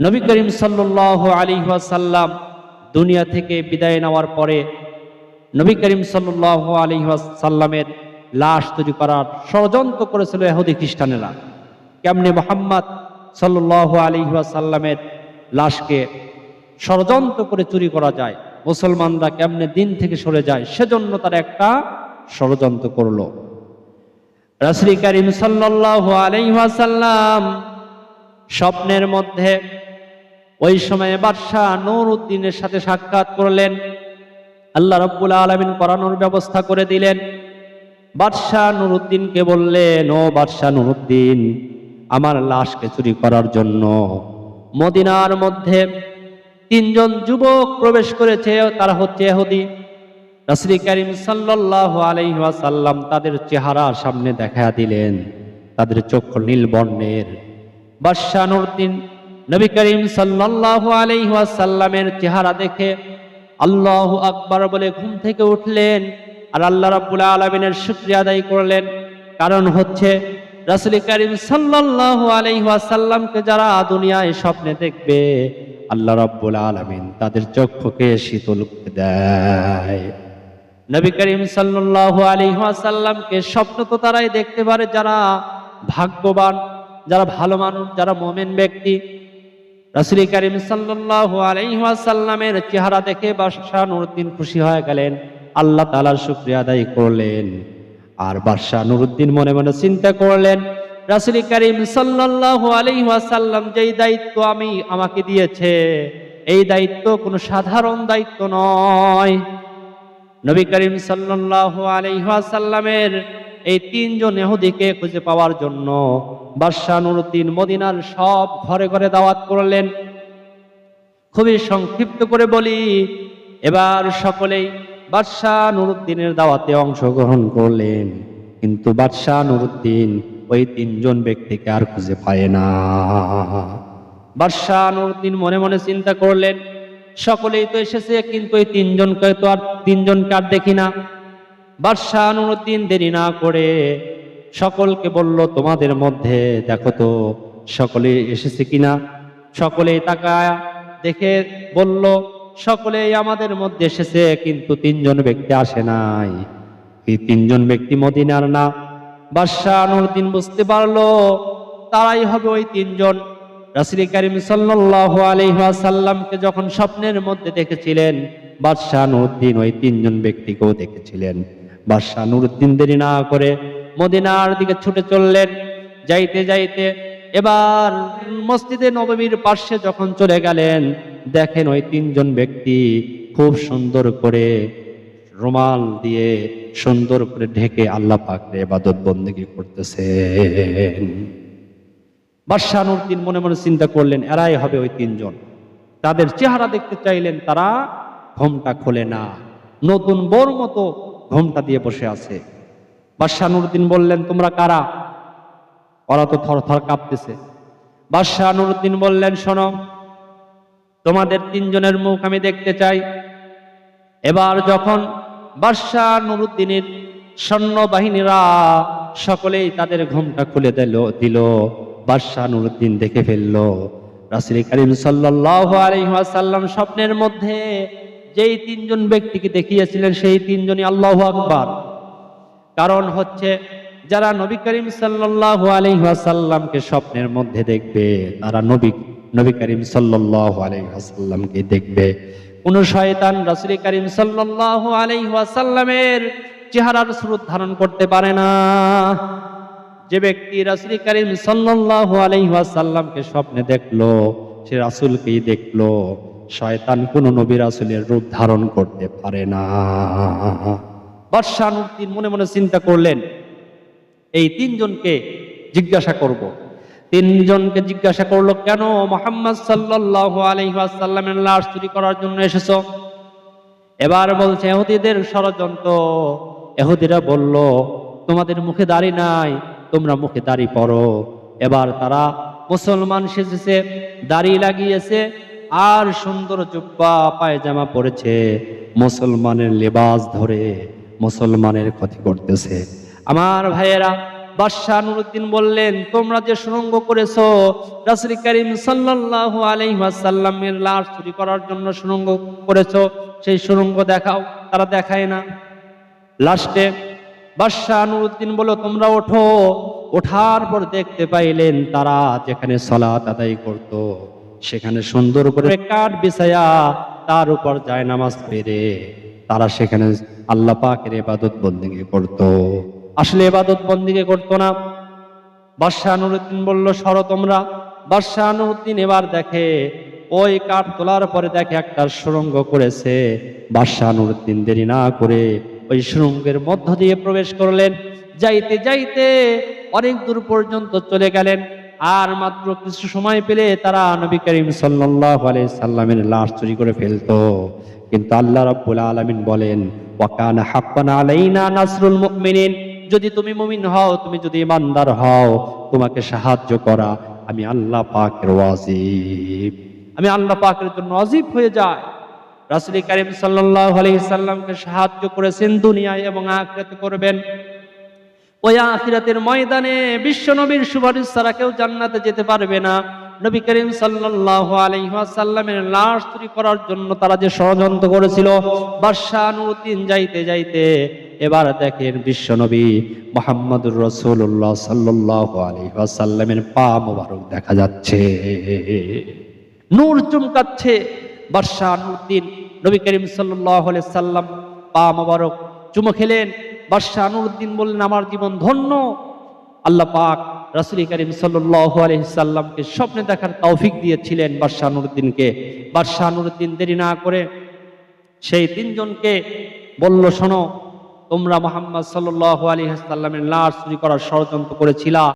নবী করিম সাল্লাহ আলী সাল্লাম দুনিয়া থেকে বিদায় নেওয়ার পরে নবী করিম সাল্লাহ আলী সাল্লামের লাশ তৈরি করার ষড়যন্ত্র করেছিল এহুদি খ্রিস্টানেরা। কেমনি মোহাম্মদ সাল্লাহ আলী সাল্লামের লাশকে ষড়যন্ত্র করে চুরি করা যায়, মুসলমানরা কেমনে দিন থেকে সরে যায়, সেজন্য তারা একটা ষড়যন্ত্র করল। রাসুল করিম সাল্লাহ আলাইহাসাল্লাম স্বপ্নের মধ্যে ওই সময়ে বাদশাহ নূর উদ্দিনের সাথে সাক্ষাৎ করলেন। আল্লাহ রব্বুল আলমিন করানোর ব্যবস্থা করে দিলেন। বাদশাহ নুরুদ্দিনকে বললেন, ও বাদশাহ নুরুদ্দিন আমার লাশকে চুরি করার জন্য মদিনার মধ্যে তিনজন যুবক প্রবেশ করেছে, তারা হচ্ছে এহুদি রাসুল করিম সাল্লাহ আলহাসাল্লাম তাদের চেহারা সামনে দেখা দিলেন, তাদের চক্ষু নীল বর্ণের। বাদশানুদ্দিন নবী করিম সাল্লাহ আলহাসাল্লামের চেহারা দেখে আল্লাহ আকবার বলে ঘুম থেকে উঠলেন আর আল্লাহ রাব্বুল আলমিনের শুক্রিয়া আদায় করলেন। কারণ হচ্ছে রাসুল করিম সাল্লাহ আলহাসাল্লামকে যারা দুনিয়ায় স্বপ্নে দেখবে, আল্লাহ রাব্বুল আলমিন তাদের চক্ষুকে শীতল দেয়। নবী করিম সাল্লাল্লাহু আলাইহি ওয়াসাল্লামকে স্বপ্ন তো তারাই দেখতে পারে যারা ভাগ্যবান, যারা ভালো মানুষ, যারা মোমেন ব্যক্তি। রাসূল করিম সাল্লাল্লাহু আলাইহি চেহারা দেখে বাদশাহ নুরুদ্দিন খুশি হয়ে গেলেন। আল্লাহ তাআলার শুকরিয়া আদায় করলেন। আর বাদশাহ নুরুদ্দিন মনে মনে চিন্তা করলেন, রাসূল করিম সাল্লাল্লাহু আলাইহি ওয়াসাল্লাম যেই দায়িত্ব আমি আমাকে দিয়েছে, এই দায়িত্ব কোনো সাধারণ দায়িত্ব নয়। নবী করিম সাল্লাল্লাহু আলাইহি ওয়াসাল্লামের এই তিনজন ইহুদিকে খুঁজে পাওয়ার জন্য বাদশাহ নুরুদ্দিন মদিনার সব ঘরে ঘরে দাওয়াত করলেন। খুবই সংক্ষিপ্ত করে বলি, এবার সকলেই বাদশাহ নুরুদ্দিনের দাওয়াতে অংশগ্রহণ করলেন। কিন্তু বাদশাহ নুরুদ্দিন ওই তিনজন ব্যক্তিকে আর খুঁজে পায় না। বাদশাহ নুরুদ্দিন মনে মনে চিন্তা করলেন, সকলেই তো এসেছে, কিন্তু এই তিনজনকে তো আর, তিনজনকে আর দেখি না। বাদশাহ নুরুদ্দিন দেরি না করে সকলকে বলল, তোমাদের মধ্যে দেখো তো, সকলে এসেছে কিনা? সকলেই তাকায় দেখে বলল, সকলেই আমাদের মধ্যে এসেছে, কিন্তু তিনজন ব্যক্তি আসে নাই। এই তিনজন ব্যক্তি মদিনার না। বাদশাহ নুরুদ্দিন বুঝতে পারল, তারাই হবে ওই তিনজন। রাসুল করিম সাল্লাল্লাহু আলাইহি ওয়াসাল্লামকে যখন স্বপ্নের মধ্যে দেখেছিলেন, বাদশাহ নুরুদ্দিন ওই তিনজন ব্যক্তিকেও দেখেছিলেন। বাদশাহ নুরুদ্দিন দেরি না করে মদিনার দিকে ছুটে চললেন। যাইতে যাইতে এবার মসজিদে নবমীর পার্শ্বে যখন চলে গেলেন, দেখেন ওই তিনজন ব্যক্তি খুব সুন্দর করে রুমাল দিয়ে সুন্দর করে ঢেকে আল্লাহ পাকরে এবাদত বন্দেগী করতেছেন। বাদশাহ নুরদ্দিন মনে মনে চিন্তা করলেন, এরাই হবে ওই তিনজন। তাদের চেহারা দেখতে চাইলেন, তারা ঘোমটা খোলে না। নতুন বোর মতো ঘোমটা দিয়ে বসে আছে। বাদশাহ নুরদ্দিন বললেন, তোমরা কারা? ওরা তো থর থর কাঁপতেছে। বাদশাহ নুরুদ্দিন বললেন, শোনো, তোমাদের তিনজনের মুখ আমি দেখতে চাই। এবার যখন বাদশাহ নুরুদ্দিনের সৈন্যবাহিনীরা সকলেই তাদের ঘোমটা খুলে দিল দিল বাদশাহ নুরুদ্দিন দেখে ফেলল। রাসুল করিম সাল্লাহ আলহাসাল্লাম স্বপ্নের মধ্যে যেই তিনজন ব্যক্তিকে দেখিয়েছিলেন, সেই তিনজনই আল্লাহ আকবার। কারণ হচ্ছে, যারা নবী করিম সাল্লাহ আলহাসাল্লামকে স্বপ্নের মধ্যে দেখবে, তারা নবী নবী করিম সাল্লাহ আলহাসাল্লামকে দেখবে। কোন শয়তান রাসুল করিম সাল্লাহ আলহাসাল্লামের চেহারার স্রোত ধারণ করতে পারে না। যে ব্যক্তি রাসুল করিম সাল্লাহ আলহাসাল্লামকে স্বপ্নে দেখল, সে রাসুলকেই দেখল। শয়তান কোন নবীর আসলের রূপ ধারণ করতে পারে না। বর্ষানুদ্দিন মনে মনে চিন্তা করলেন, এই তিনজনকে জিজ্ঞাসা করব। তিনজনকে জিজ্ঞাসা করল, কেন মোহাম্মদ সাল্লাহ লাশ চুরি করার জন্য এসেছ? এবার বলছে, এহুদিদের ষড়যন্ত্র। এহুদিরা বলল, তোমাদের মুখে দাড়ি নাই, তোমরা মুখে দাড়ি পরো। এবার তারা মুসলমান সেজেছে, দাড়ি লাগিয়েছে আর সুন্দর জুব্বা, পায়জামা পরেছে, মুসলমানের লেবাস ধরে মুসলমানের ক্ষতি করতেছে। আমার ভাইয়েরা, বাদশাহ নুরুদ্দিন বললেন, তোমরা যে সুরঙ্গ রাসূল করিম সাল্লাল্লাহু আলাইহি ওয়াসাল্লামের লাশ চুরি করার জন্য সুরঙ্গ করেছ, সেই সুরঙ্গ দেখাও, তারা দেখায় না। লাস্টে বাদশাহ নুরুদ্দিন বলো তোমরা ওঠো। ওঠার পর দেখতে পাইলেন তারা যেখানে সলাত আদায় করত। সেখানে সুন্দর করে কাঠ বিছায়া তার উপর যায় নামাজ পেরে তারা সেখানে আল্লাহ পাকের ইবাদত বন্দিকে করত। আসলে ইবাদত বন্দিকে করতো না। বাদশাহ নুরুদ্দিন বলল, সরো তোমরা। বাদশাহ নুরুদ্দিন এবার দেখে, ওই কাঠ তোলার পরে দেখে একটা সুরঙ্গ করেছে। বাদশাহ নুরুদ্দিন দেরি না করে ওই সুরঙ্গের মধ্য দিয়ে প্রবেশ করলেন। যাইতে যাইতে অনেক দূর পর্যন্ত চলে গেলেন। আর মাত্র কিছু সময় পেলে তারা নবী করিম সাল্লাল্লাহু আলাইহি সাল্লামের লাশ চুরি করে ফেলতো। কিন্তু আল্লাহ রাব্বুল আলামিন বলেন ওয়াকানা হাক্কান আলাইনা নাসরুল মুমিনিন। যদি তুমি মুমিন হও, তুমি যদি ইমানদার হও, তোমাকে সাহায্য করা আমি আল্লাহ পাকের ওয়াজিব। আমি আল্লাহ পাকের জন্য অজিব হয়ে যায় রাসূল করিম সাল্লাল্লাহু আলাইহি সাল্লামকে সাহায্য করেছেন দুনিয়ায় এবং আখিরাতে করবেন। ওই আখিরাতের ময়দানে বিশ্ব নবীর সুপারিশ ছাড়া কেউ জান্নাতে যেতে পারবে না। নবী করিম সাল্লাল্লাহু আলাইহি ওয়াসাল্লামের লাশ চুরি করার জন্য তারা যে ষড়যন্ত্র করেছিল বাদশাহ যাইতে যাইতে এবার দেখেন বিশ্ব নবী মোহাম্মদুর রাসূলুল্লাহ সাল্লাল্লাহু আলাইহি পা মোবারক দেখা যাচ্ছে। নূর চমকাচ্ছে বাদশাহ নুরুদ্দিন নবী করিম আলাইহি সাল্লাম পা মোবারক চুমো খেলেন। বাদশাহ আনুরুদ্দিন বললেন, আমার জীবন ধন্য। আল্লাহ পাক রাসুল করিম সাল্লাল্লাহু স্বপ্নে দেখার তৌফিক দিয়েছিলেন বাদশাহ নুরুদ্দিনকে। বাদশাহ দেরি না করে সেই তিনজনকে বলল, শোনো, তোমরা মোহাম্মদ সাল্লাহ আলি সাল্লামের লাশ চুরি করার ষড়যন্ত্র করেছিলা।